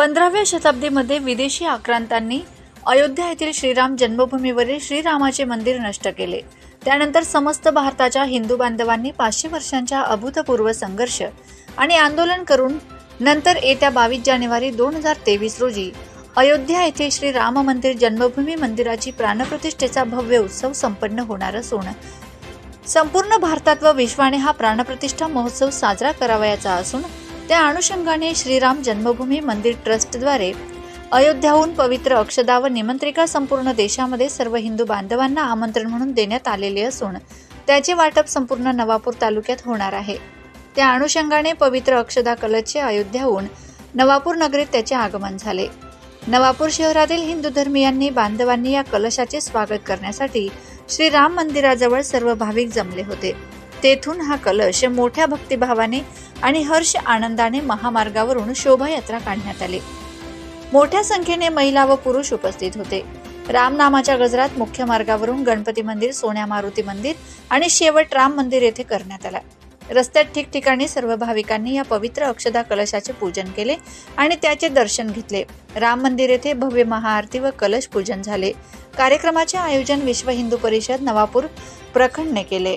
पंधराव्या शताब्दीमध्ये विदेशी आक्रांतांनी अयोध्या येथील श्रीराम जन्मभूमीवरील श्रीरामाचे मंदिर नष्ट केले. त्यानंतर समस्त भारताच्या हिंदू बांधवांनी पाचशे वर्षांच्या अभूतपूर्व संघर्ष आणि आंदोलन करून नंतर येत्या बावीस जानेवारी दोन हजार तेवीस रोजी अयोध्या येथे श्री राम मंदिर जन्मभूमी मंदिराची प्राणप्रतिष्ठेचा भव्य उत्सव संपन्न होणार असून संपूर्ण भारतात व विश्वाने हा प्राणप्रतिष्ठा महोत्सव साजरा करावयाचा असून त्या अनुषंगाने श्रीराम जन्मभूमी मंदिर ट्रस्टद्वारे अयोध्याहून पवित्र अक्षदा व निमंत्रिका संपूर्ण देशामध्ये सर्व हिंदू बांधवांना आमंत्रण म्हणून देण्यात आलेले असून त्याचे वाटप संपूर्ण नवापूर तालुक्यात होणार आहे. त्या अनुषंगाने पवित्र अक्षदा कलशचे अयोध्याहून नवापूर नगरीत त्याचे आगमन झाले. नवापूर शहरातील हिंदू धर्मियांनी बांधवांनी या कलशाचे स्वागत करण्यासाठी श्री राम मंदिराजवळ सर्व भाविक जमले होते. तेथून हा कलश मोठ्या भक्तिभावाने आणि हर्ष आनंदाने महामार्गावरून शोभायात्रा काढण्यात आली. मोठ्या संख्येने महिला व पुरुष उपस्थित होते. रामनामाच्या गजरात मुख्य मार्गावरून गणपती मंदिर सोन्या मारुती मंदिर आणि शेवट राम मंदिर येथे करण्यात आला. रस्त्यात ठिकठिकाणी सर्व भाविकांनी या पवित्र अक्षदा कलशाचे पूजन केले आणि त्याचे दर्शन घेतले. राम मंदिर येथे भव्य महाआरती व कलश पूजन झाले. कार्यक्रमाचे आयोजन विश्व हिंदू परिषद नवापूर प्रखंडने केले.